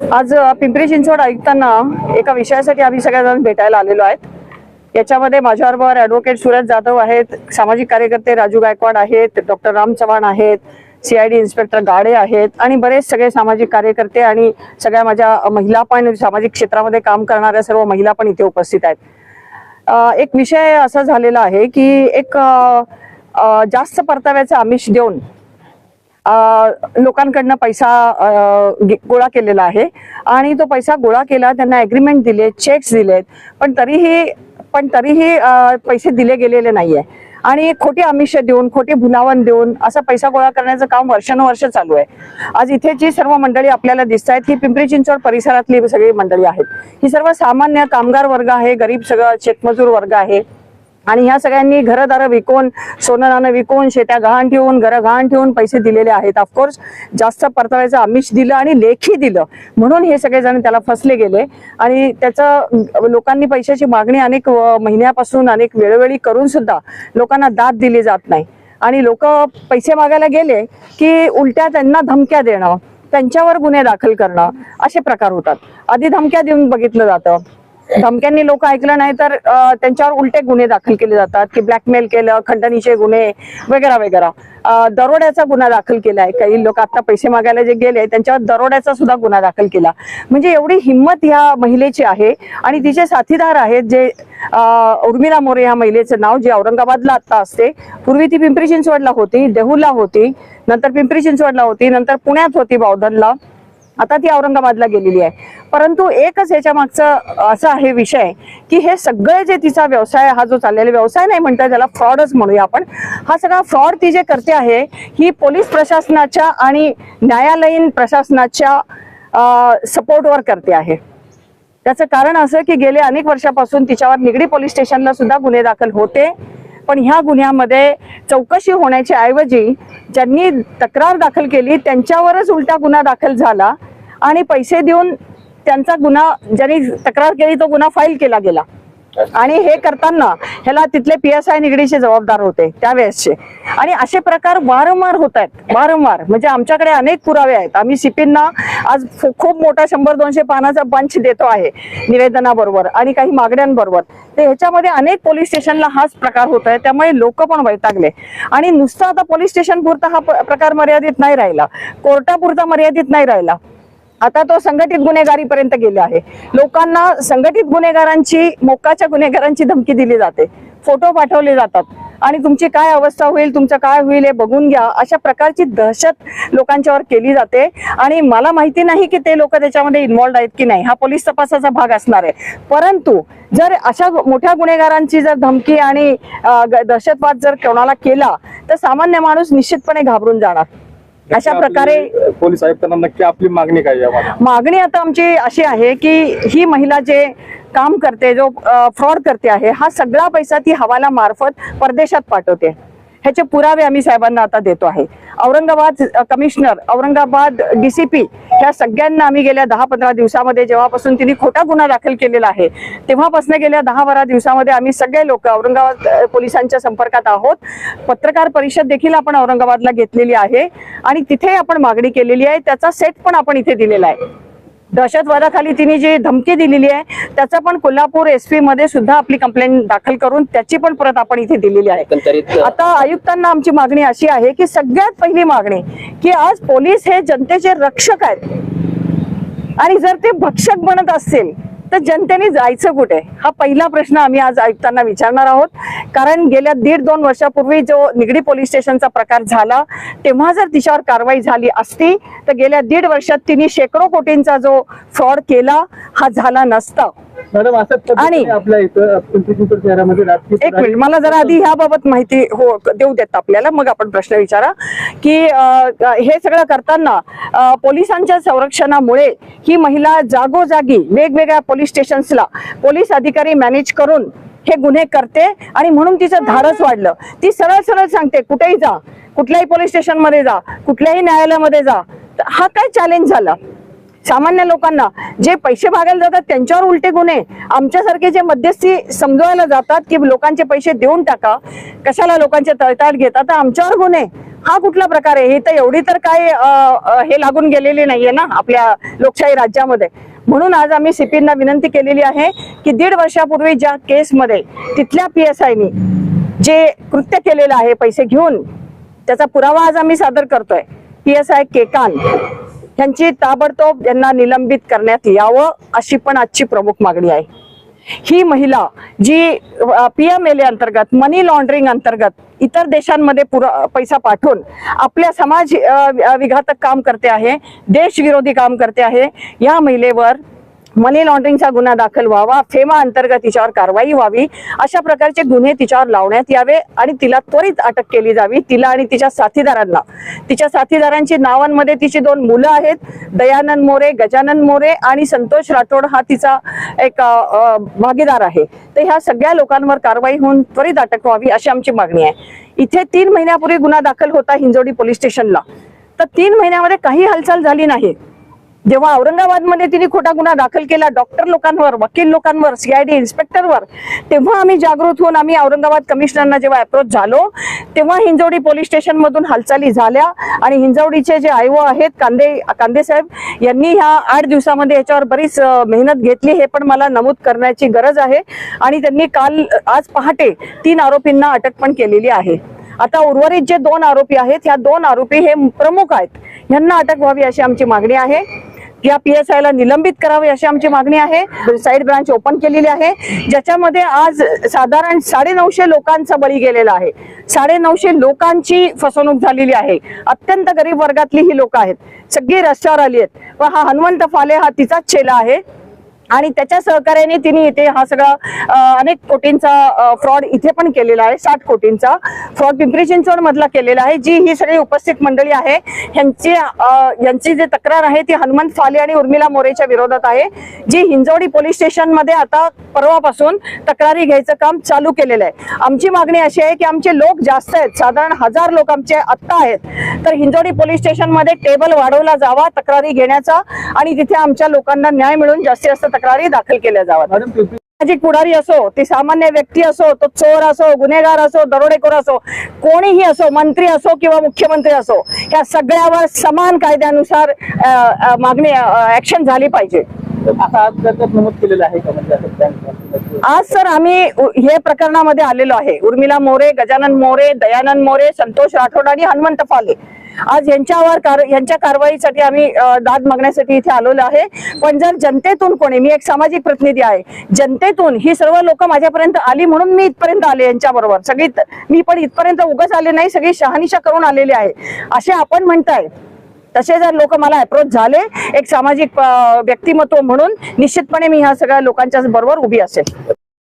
आज पिंपरी चिंचवड ऐकताना एका विषयासाठी आम्ही सगळेजण भेटायला आलेलो आहेत. याच्यामध्ये माझ्याबरोबर ॲडव्होकेट सुरज जाधव आहेत सामाजिक कार्यकर्ते राजू गायकवाड आहेत डॉक्टर राम चव्हाण आहेत सीआयडी इन्स्पेक्टर गाडे आहेत आणि बरेच सगळे सामाजिक कार्यकर्ते आणि सगळ्या माझ्या महिला पण सामाजिक क्षेत्रामध्ये काम करणाऱ्या सर्व महिला पण इथे उपस्थित आहेत. एक विषय असा झालेला आहे की एक जास्त परताव्याचं आमिष देऊन लोकांकडनं पैसा गोळा केलेला आहे. आणि तो पैसा गोळा केला त्यांना अग्रीमेंट दिले चेक्स दिलेत. पण तरीही पण तरीही पैसे दिले गेलेले नाहीये. आणि खोटी आमिष देऊन खोटी भुलावण देऊन असा पैसा गोळा करण्याचं काम वर्षानुवर्ष चालू आहे. आज इथे जी सर्व मंडळी आपल्याला दिसत आहेत ही पिंपरी चिंचवड परिसरातली सगळी मंडळी आहेत. ही सर्व सामान्य कामगार वर्ग आहे गरीब सगळं शेतमजूर वर्ग आहे. आणि ह्या सगळ्यांनी घरदारं विकून सोनं नाणं विकून शेत्या गहाण ठेवून घरं गहाण ठेवून पैसे दिलेले आहेत. ऑफकोर्स जास्त परताव्याचं आमिष दिलं आणि लेखी दिलं. म्हणून हे सगळेजण त्याला फसले गेले. आणि त्याचं लोकांनी पैशाची मागणी अनेक महिन्यापासून अनेक वेळोवेळी करून सुद्धा लोकांना दाद दिली जात नाही. आणि लोक पैसे मागायला गेले की उलट्या त्यांना धमक्या देणं त्यांच्यावर गुन्हे दाखल करणं असे प्रकार होतात. आधी धमक्या देऊन बघितलं जातं. धमक्यांनी लोक ऐकलं नाही तर त्यांच्यावर उलटे गुन्हे दाखल केले जातात की ब्लॅकमेल केलं खंडणीचे गुन्हे वगैरे वगैरे. दरोड्याचा गुन्हा दाखल केला आहे. काही लोक आता पैसे मागायला जे गेले त्यांच्यावर दरोड्याचा सुद्धा गुन्हा दाखल केला. म्हणजे एवढी हिंमत ह्या महिलेची आहे आणि तिचे साथीदार आहेत जे उर्मिला मोरे ह्या महिलेचं नाव जे औरंगाबादला आता असते. पूर्वी ती पिंपरी चिंचवडला होती देहूला होती नंतर पिंपरी चिंचवडला होती नंतर पुण्यात होती बावधनला आता ती औरंगाबादला गेलेली आहे. परंतु एकच याच्या मागचं असं आहे विषय की हे सगळे जे तिचा व्यवसाय हा जो चाललेला व्यवसाय नाही म्हणता त्याला फ्रॉडच म्हणूया आपण हा सगळा फ्रॉड ती जे करते आहे ही पोलीस प्रशासनाच्या आणि न्यायालयीन प्रशासनाच्या सपोर्टवर करते आहे. त्याचं कारण असं की गेले अनेक वर्षापासून तिच्यावर निगडी पोलीस स्टेशनला सुद्धा गुन्हे दाखल होते पण ह्या गुन्ह्यामध्ये चौकशी होण्याच्या ऐवजी ज्यांनी तक्रार दाखल केली त्यांच्यावरच उलटा गुन्हा दाखल झाला आणि पैसे देऊन त्यांचा गुन्हा ज्यांनी तक्रार केली तो गुन्हा फाईल केला गेला. आणि हे करताना ह्याला तिथले पी एस आय निगडीचे जबाबदार होते त्यावेळेसचे. आणि असे प्रकार वारंवार होत आहेत वारंवार. म्हणजे आमच्याकडे अनेक पुरावे आहेत. आम्ही सिपींना आज खूप मोठा शंभर दोनशे पानाचा बंच देतो आहे निवेदनाबरोबर आणि काही मागण्यांबरोबर. तर ह्याच्यामध्ये अनेक पोलीस स्टेशनला हाच प्रकार होत आहे त्यामुळे लोक पण वैतागले. आणि नुसतं आता पोलीस स्टेशन पुरता हा प्रकार मर्यादित नाही राहिला. कोर्टापुरता मर्यादित नाही राहिला. आता तो संघटित गुन्हेगारीपर्यंत गेले आहे. लोकांना संघटित गुन्हेगारांची मोक्काच्या गुन्हेगारांची धमकी दिली जाते. फोटो पाठवले जातात. आणि तुमची काय अवस्था होईल तुमचं काय होईल हे बघून घ्या. अशा प्रकारची दहशत लोकांच्यावर केली जाते. आणि मला माहिती नाही की ते लोक त्याच्यामध्ये इन्व्हॉल्ड आहेत की नाही. हा पोलीस तपासाचा भाग असणार आहे. परंतु जर अशा मोठ्या गुन्हेगारांची जर धमकी आणि ग- दहशतवाद जर कोणाला केला तर सामान्य माणूस निश्चितपणे घाबरून जाणार. अशा प्रकारे पोलीस आयुक्तांना नक्की आपली मागणी काय? मागणी आता आमची अशी आहे की ही महिला जे काम करते जो फ्रॉड करते आहे हा सगळा पैसा ती हवाला मार्फत परदेशात पाठवते ह्याचे पुरावे आम्ही साहेबांना आता देतो आहे. औरंगाबाद कमिशनर औरंगाबाद डीसीपी ह्या सगळ्यांना आम्ही गेल्या दहा पंधरा दिवसामध्ये जेव्हापासून तिने खोटा गुन्हा दाखल केलेला आहे तेव्हापासून गेल्या दहा बारा दिवसामध्ये आम्ही सगळे लोक औरंगाबाद पोलिसांच्या संपर्कात आहोत. पत्रकार परिषद देखील आपण औरंगाबादला घेतलेली आहे आणि तिथे आपण मागणी केलेली आहे त्याचा सेट पण आपण इथे दिलेला आहे. दहशतवादाखाली तिने जी धमकी दिलेली आहे त्याचा पण कोल्हापूर एस पी मध्ये सुद्धा आपली कंप्लेंट दाखल करून त्याची पण परत आपण इथे दिलेली आहे. आता आयुक्तांना आमची मागणी अशी आहे की सगळ्यात पहिली मागणी की आज पोलीस हे जनतेचे रक्षक आहेत. आणि जर ते भक्षक बनत असतील तर जनतेने जायचं कुठे? हा पहिला प्रश्न आम्ही आज आयुक्तांना विचारणार आहोत. कारण गेल्या दीड दोन वर्षापूर्वी जो निगडी पोलीस स्टेशनचा प्रकार झाला तेव्हा जर तिच्यावर कारवाई झाली असती तर गेल्या दीड वर्षात तिने शेकडो कोटींचा जो फ्रॉड केला हा झाला नसता. मॅडम आणि- पद्धतीने आपल्या इथं पिंपरी शहरामध्ये एक मिनिट मला जरा आधी ह्याबाबत माहिती हो देऊ देत आपल्याला मग आपण प्रश्न विचारा. की हे सगळं करताना पोलिसांच्या संरक्षणामुळे ही महिला जागोजागी वेगवेगळ्या पोलीस स्टेशन्सला पोलीस अधिकारी मॅनेज करून हे गुन्हे करते आणि म्हणून तिचं धाडस वाढलं. ती सरळ सरळ सांगते कुठेही जा कुठल्याही पोलीस स्टेशनमध्ये जा कुठल्याही न्यायालयामध्ये जा. हा काय चॅलेंज झाला? सामान्य लोकांना जे पैसे भागायला जातात त्यांच्यावर उलटे गुन्हे. आमच्यासारखे जे मध्यस्थी समजवायला जातात की लोकांचे पैसे देऊन टाका कशाला लोकांचे तळताळ घेतात तर आमच्यावर गुन्हे. हा कुठला प्रकार आहे? ही तर एवढी तर काय हे लागून गेलेली नाहीये ना आपल्या लोकशाही राज्यामध्ये. म्हणून आज आम्ही सीपींना विनंती केलेली आहे की दीड वर्षापूर्वी ज्या केसमध्ये तिथल्या पी एस आयनी जे कृत्य केलेलं आहे पैसे घेऊन त्याचा पुरावा आज आम्ही सादर करतोय. P S I Kekan. यांची ताबडतोब यांना निलंबित करण्यात यावं अशी पण आजची प्रमुख मागणी आहे. ही महिला जी पी एम एल अंतर्गत मनी लॉन्ड्रिंग अंतर्गत इतर देशांमध्ये पैसा पाठवून आपल्या समाज विघातक काम करते आहे देशविरोधी काम करते आहे या महिलेवर मनी लॉन्ड्रिंगचा गुन्हा दाखल व्हावा फेमा अंतर्गत तिच्यावर कारवाई व्हावी अशा प्रकारचे गुन्हे तिच्यावर लावण्यात यावे आणि तिला त्वरित अटक केली जावी. तिला आणि तिच्या साथीदारांना. तिच्या साथीदारांची नावांमध्ये तिची दोन मुलं आहेत दयानंद मोरे गजानन मोरे आणि संतोष राठोड हा तिचा एक भागीदार आहे. तर ह्या सगळ्या लोकांवर कारवाई होऊन त्वरित अटक व्हावी अशी आमची मागणी आहे. इथे तीन महिन्यापूर्वी गुन्हा दाखल होता हिंजोडी पोलीस स्टेशनला. तर तीन महिन्यामध्ये काही हालचाल झाली नाही. जेव्हा औरंगाबादमध्ये तिने खोटा गुन्हा दाखल केला डॉक्टर लोकांवर वकील लोकांवर सीआयडी इन्स्पेक्टरवर तेव्हा आम्ही जागृत होऊन आम्ही औरंगाबाद कमिशनरना जेव्हा अप्रोच झालो तेव्हा हिंजवडी पोलीस स्टेशन मधून हालचाली झाल्या आणि हिंजवडीचे जे आयव आहेत कांदे कांदे साहेब यांनी ह्या आठ दिवसामध्ये याच्यावर बरीच मेहनत घेतली. हे पण मला नमूद करण्याची गरज आहे आणि त्यांनी काल आज पहाटे तीन आरोपींना अटक पण केलेली आहे. आता उर्वरित जे दोन आरोपी आहेत ह्या दोन आरोपी हे प्रमुख आहेत. यांना अटक व्हावी अशी आमची मागणी आहे. या पी एस ला निलंबित करावे अशी आमची मागणी आहे. साईड ब्रांच ओपन केलेली आहे. ज्याच्यामध्ये आज साधारण साडे नऊशे लोकांचा बळी गेलेला आहे. साडे नऊशे लोकांची फसवणूक झालेली आहे. अत्यंत गरीब वर्गातली ही लोक आहेत. सगळी रस्त्यावर आली आहेत. व हा हनुमंत फाले हा तिचाच चेला आहे. आणि त्याच्या सहकार्याने तिने इथे हा सगळा अनेक कोटींचा फ्रॉड इथे पण केलेला आहे साठ कोटींचा. फ्रॉड पिंपरी चिंचवड मधला केलेला आहे जी ही सगळी उपस्थित मंडळी आहे ह्यांची यांची जी तक्रार आहे ती हनुमंत फाले आणि उर्मिला मोरेच्या विरोधात आहे. जी हिंजवडी पोलीस स्टेशनमध्ये आता परवापासून तक्रारी घ्यायचं काम चालू केलेलं आहे. आमची मागणी अशी आहे की आमचे लोक जास्त आहेत साधारण हजार लोक आमचे आत्ता आहेत. तर हिंजवडी पोलीस स्टेशनमध्ये टेबल वाढवला जावा तक्रारी घेण्याचा आणि तिथे आमच्या लोकांना न्याय मिळून जास्तीत जास्त तक्रारी दाखल केल्या जाव्यात. सामाजिक पुढारी असो ती सामान्य व्यक्ती असो तो चोर असो गुन्हेगार असो दरोडेखोर असो कोणीही असो मंत्री असो किंवा मुख्यमंत्री असो या सगळ्यावर समान कायद्यानुसार मागणी ऍक्शन झाली पाहिजे. आज म्हणजे आज सर आम्ही हे प्रकरणामध्ये आलेलो आहे. उर्मिला मोरे गजानन मोरे दयानंद मोरे संतोष राठोड आणि हनुमंत फाले. आज यांच्यावर कार यांच्या कारवाईसाठी आम्ही दाद मागण्यासाठी इथे आलेलो आहे. पण जर जनतेतून कोणी मी एक सामाजिक प्रतिनिधी आहे जनतेतून ही सर्व लोक माझ्यापर्यंत आली म्हणून मी इथपर्यंत आले यांच्याबरोबर. सगळी मी पण इथपर्यंत उगाच आले नाही सगळी शहानिशा करून आलेली आहे. असे आपण म्हणताय. तसे जर लोक मला अप्रोच झाले एक सामाजिक व्यक्तिमत्व म्हणून निश्चितपणे मी ह्या सगळ्या लोकांच्या बरोबर उभी असेल.